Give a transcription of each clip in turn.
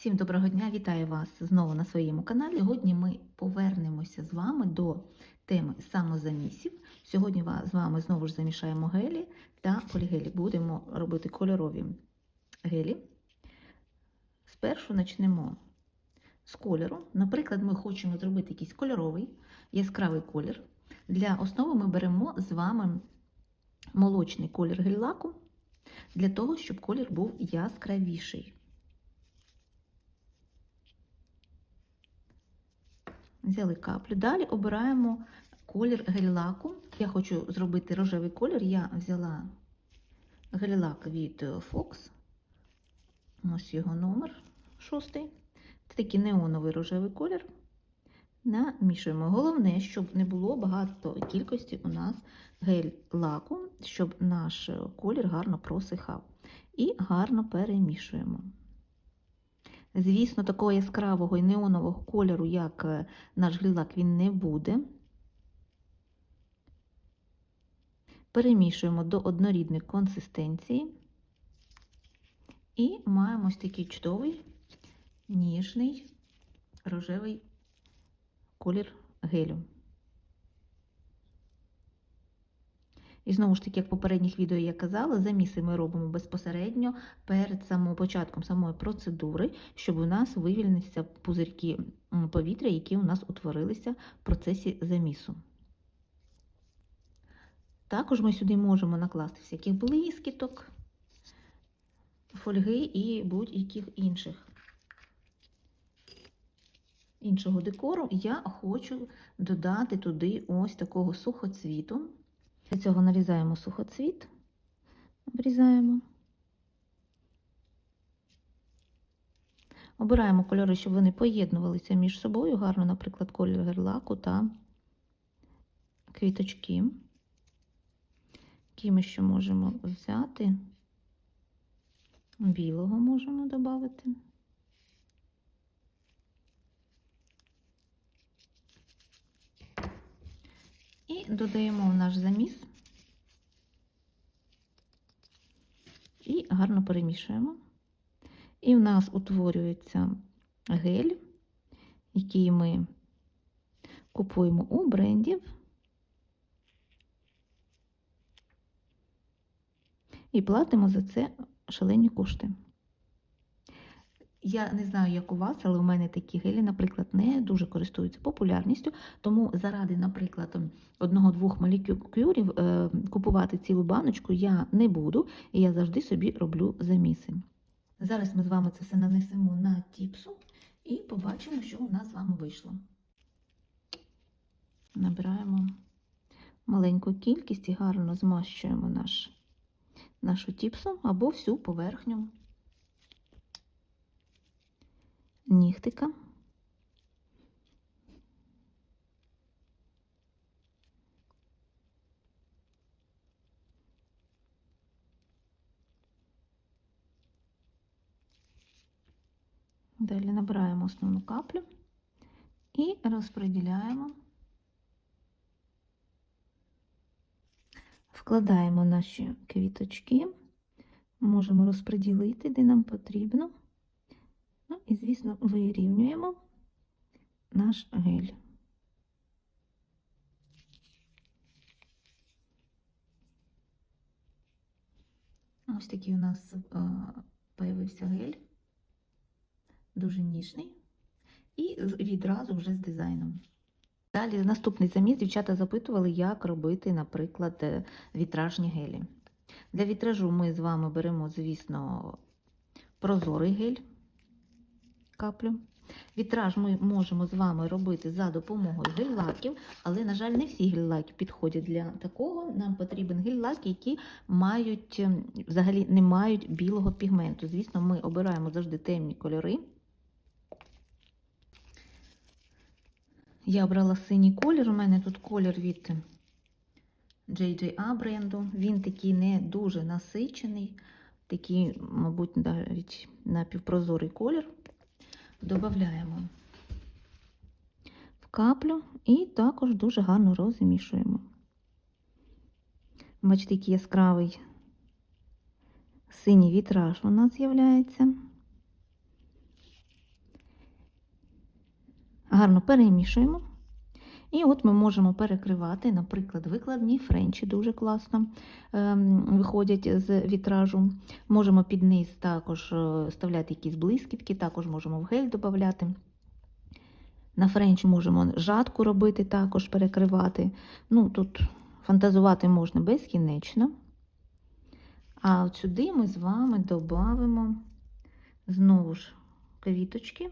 Всім доброго дня! Вітаю вас знову на своєму каналі. Сьогодні ми повернемося з вами до теми самозамісів. Сьогодні з вами знову ж замішаємо гелі та полігелі. Будемо робити кольорові гелі. Спершу почнемо з кольору. Наприклад, ми хочемо зробити якийсь кольоровий, яскравий колір. Для основи ми беремо з вами молочний колір гель-лаку для того, щоб колір був яскравіший. Взяли каплю. Далі обираємо колір гель-лаку. Я хочу зробити рожевий колір. Я взяла гель-лак від Fox. Ось його номер шостий. Це такий неоновий рожевий колір. Намішуємо. Головне, щоб не було багато кількості у нас гель-лаку, щоб наш колір гарно просихав. І гарно перемішуємо. Звісно, такого яскравого і неонового кольору, як е, наш гель-лак, він не буде. Перемішуємо до однорідної консистенції. І маємо ось такий чудовий, ніжний рожевий колір гелю. І знову ж таки, як в попередніх відео я казала, заміси ми робимо безпосередньо перед самим початком самої процедури, щоб у нас вивільнилися пузирки повітря, які у нас утворилися в процесі замісу. Також ми сюди можемо накласти всяких блискіток, фольги і будь-яких інших. Іншого декору я хочу додати туди ось такого сухоцвіту. Для цього нарізаємо сухоцвіт, обрізаємо. Обираємо кольори, щоб вони поєднувалися між собою. Гарно, наприклад, колір герлаку та квіточки, які ми ще можемо взяти. Білого можемо додати. І додаємо в наш заміс і гарно перемішуємо. І в нас утворюється гель, який ми купуємо у брендів. І платимо за це шалені кошти. Я не знаю, як у вас, але у мене такі гелі, наприклад, не дуже користуються популярністю, тому заради, наприклад, одного-двох малікюрів е, купувати цілу баночку я не буду, і я завжди собі роблю заміси. Зараз ми з вами це все нанесемо на тіпсу і побачимо, що у нас з вами вийшло. Набираємо маленьку кількість і гарно змащуємо наш, нашу тіпсу або всю поверхню нігтика. Далі набираємо основну каплю і розподіляємо, вкладаємо наші квіточки, можемо розподілити, де нам потрібно. Ну і, звісно, вирівнюємо наш гель. Ось такий у нас появився гель, дуже ніжний, і відразу вже з дизайном. Далі наступний заміс дівчата запитували, як робити, наприклад, е, вітражні гелі. Для вітражу ми з вами беремо, звісно, прозорий гель каплю. Вітраж ми можемо з вами робити за допомогою гель-лаків, але, на жаль, не всі гель-лаки підходять для такого. Нам потрібен гель-лак, які мають, взагалі не мають білого пігменту. Звісно, ми обираємо завжди темні кольори. Я обрала синій колір, у мене тут колір від JJA бренду. Він такий не дуже насичений, такий, мабуть, навіть напівпрозорий колір додаємо в каплю і також дуже гарно розмішуємо. Бачите, який яскравий синій вітраж у нас з'являється. Гарно перемішуємо. І от ми можемо перекривати, наприклад, викладні френчі дуже класно ем, виходять з вітражу. Можемо під низ також е, вставляти якісь блискітки, також можемо в гель додати. На френч можемо жатку робити, також перекривати. Ну, тут фантазувати можна безкінечно. А от сюди ми з вами додамо знову ж квіточки.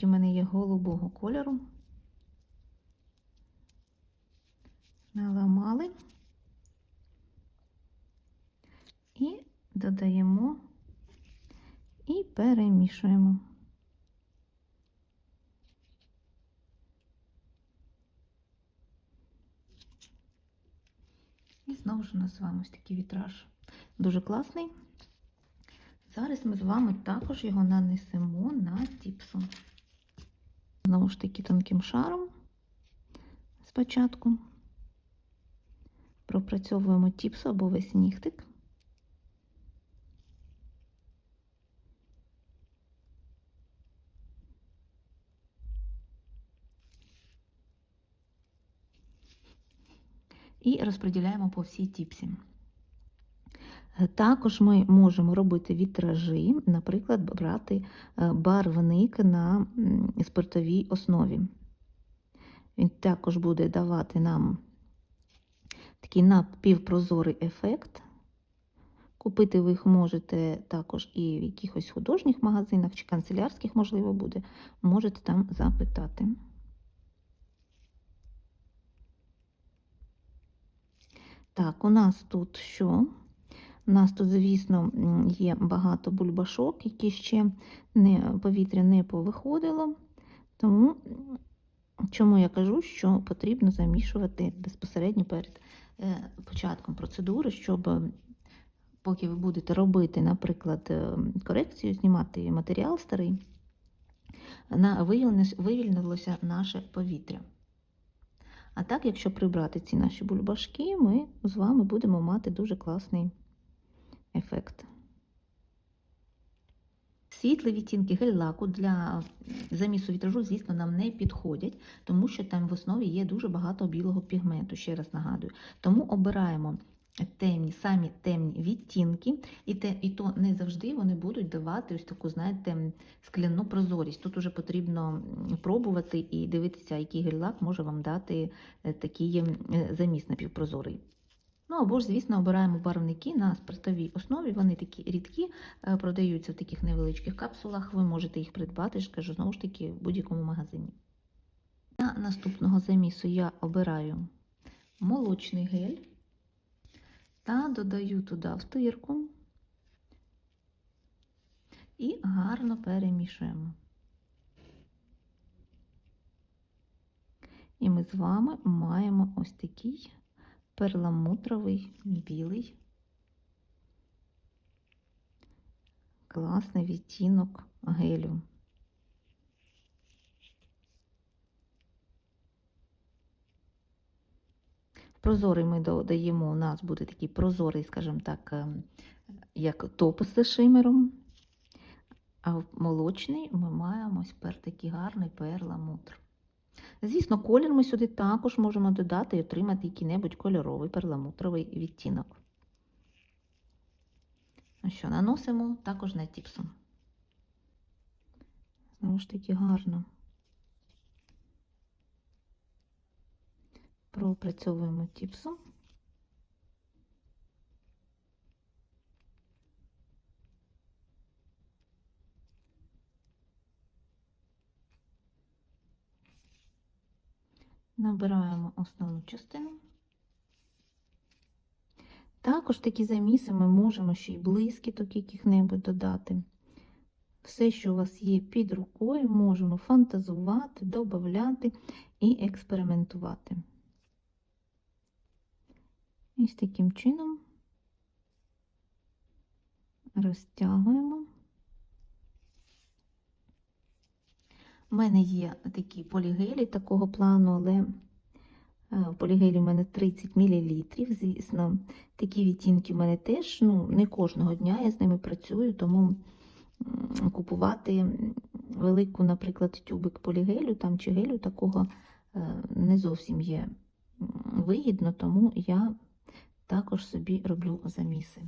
Такі в мене є голубого кольору. Наламали і додаємо і перемішуємо. І знову ж у нас з вами ось такий вітраж. Дуже класний. Зараз ми з вами також його нанесемо на тіпсу. Знову ж таки тонким шаром спочатку. Пропрацьовуємо тіпсу або весь нігтик. І розподіляємо по всій тіпсі. Також ми можемо робити вітражі, наприклад, брати е, барвник на спиртовій основі. Він також буде давати нам такий напівпрозорий ефект. Купити ви їх можете також і в якихось художніх магазинах чи канцелярських, можливо, буде, можете там запитати. Так, у нас тут що? У нас тут, звісно, є багато бульбашок, які ще не, повітря не повиходило. Тому, чому я кажу, що потрібно замішувати безпосередньо перед е, початком процедури, щоб поки ви будете робити, наприклад, е, корекцію, знімати матеріал старий, вивільнилося наше повітря. А так, якщо прибрати ці наші бульбашки, ми з вами будемо мати дуже класний ефект. Світлі відтінки гель-лаку для замісу вітражу, звісно, нам не підходять, тому що там в основі є дуже багато білого пігменту, ще раз нагадую. Тому обираємо темні, самі темні відтінки, і те, і то не завжди вони будуть давати ось таку, знаєте, скляну прозорість. Тут уже потрібно пробувати і дивитися, який гель-лак може вам дати е, такий е, заміс напівпрозорий. Ну або ж, звісно, обираємо барвники на спиртовій основі. Вони такі рідкі, е, продаються в таких невеличких капсулах. Ви можете їх придбати, ж кажу, знову ж таки, в будь-якому магазині. Для наступного замісу я обираю молочний гель та додаю туди втирку і гарно перемішуємо. І ми з вами маємо ось такий перламутровий білий, класний відтінок гелю. Прозорий ми додаємо, у нас буде такий прозорий, скажімо так, ем, як топ з шимером. А молочний ми маємо тепер такий гарний перламутр. Звісно, колір ми сюди також можемо додати і отримати який-небудь кольоровий перламутровий відтінок. Ну що, наносимо також на тіпсом. Знову ж таки гарно. Пропрацьовуємо тіпсу. Набираємо основну частину. Також такі заміси ми можемо ще й блискіток яких-небудь додати. Все, що у вас є під рукою, можемо фантазувати, додати і експериментувати. Ось таким чином розтягуємо. У мене є такі полігелі такого плану, але е, полігелі в мене 30 мл. Звісно, такі відтінки в мене теж ну, не кожного дня я з ними працюю, тому купувати велику, наприклад, тюбик полігелю там, чи гелю такого е, не зовсім є вигідно, тому я також собі роблю заміси.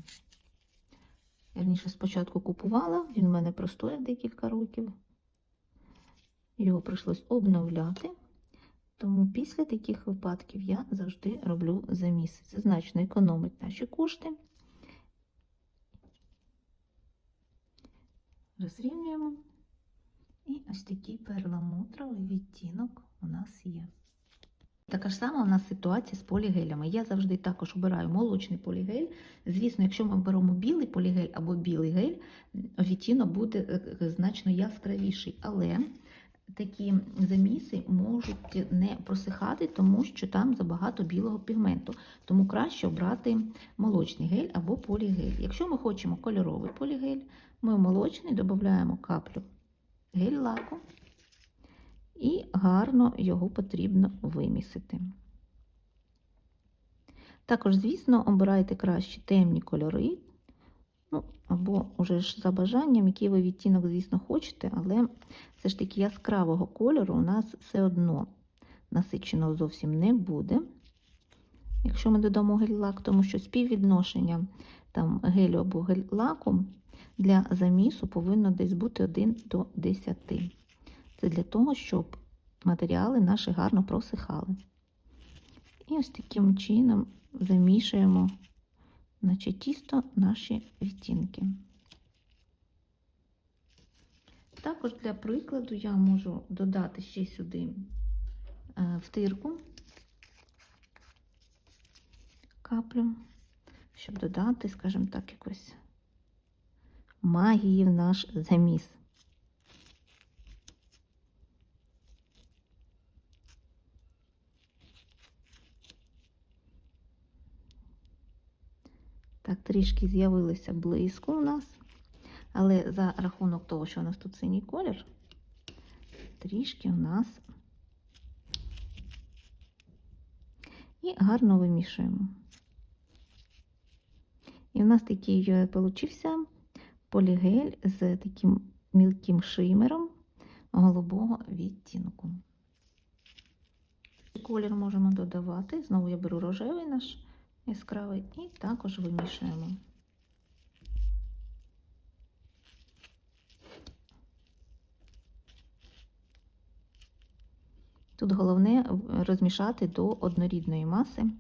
Вірніше, спочатку купувала, він в мене простояв декілька років. Його прийшлось обновляти. Тому після таких випадків я завжди роблю заміси. Це значно економить наші кошти. Розрівнюємо. І ось такий перламутровий відтінок у нас є. Така ж сама у нас ситуація з полігелями. Я завжди також обираю молочний полігель. Звісно, якщо ми беремо білий полігель або білий гель, відтінок буде е, значно яскравіший. Але такі заміси можуть не просихати, тому що там забагато білого пігменту. Тому краще обрати молочний гель або полігель. Якщо ми хочемо кольоровий полігель, ми в молочний додаємо каплю гель-лаку і гарно його потрібно вимісити. Також, звісно, обирайте краще темні кольори, ну, або уже ж за бажанням, який ви відтінок, звісно, хочете, але все ж таки яскравого кольору у нас все одно насиченого зовсім не буде. Якщо ми додамо гель-лак, тому що співвідношення там, гелю або гель-лаку для замісу повинно десь бути 1 до 10. Це для того, щоб матеріали наші гарно просихали. І ось таким чином замішуємо наче тісто наші відтінки. Також для прикладу я можу додати ще сюди е, втирку каплю, щоб додати, скажімо так, якось магії в наш заміс. Так, трішки з'явилося блиску у нас, але за рахунок того, що у нас тут синій колір, трішки у нас і гарно вимішуємо. І у нас такий е, получився полігель з таким мілким шимером голубого відтінку. Колір можемо додавати. Знову я беру рожевий наш яскравий і також вимішуємо. Тут головне розмішати до однорідної маси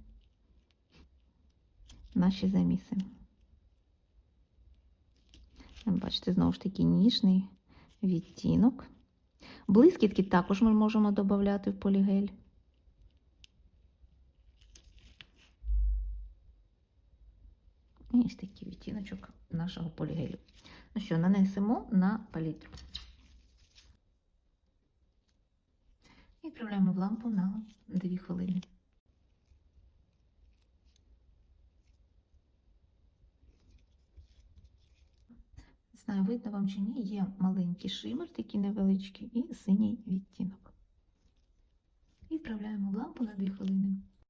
наші заміси. Бачите, знову ж таки ніжний відтінок. Блискітки також ми можемо додати в полігель. Ось такий відтіночок нашого полігелю. Ну що, нанесемо на палітру. І відправляємо в лампу на 2 хвилини. Не знаю, видно вам чи ні, є маленький шимер, такий невеличкий, і синій відтінок. І відправляємо в лампу на 2 хвилини.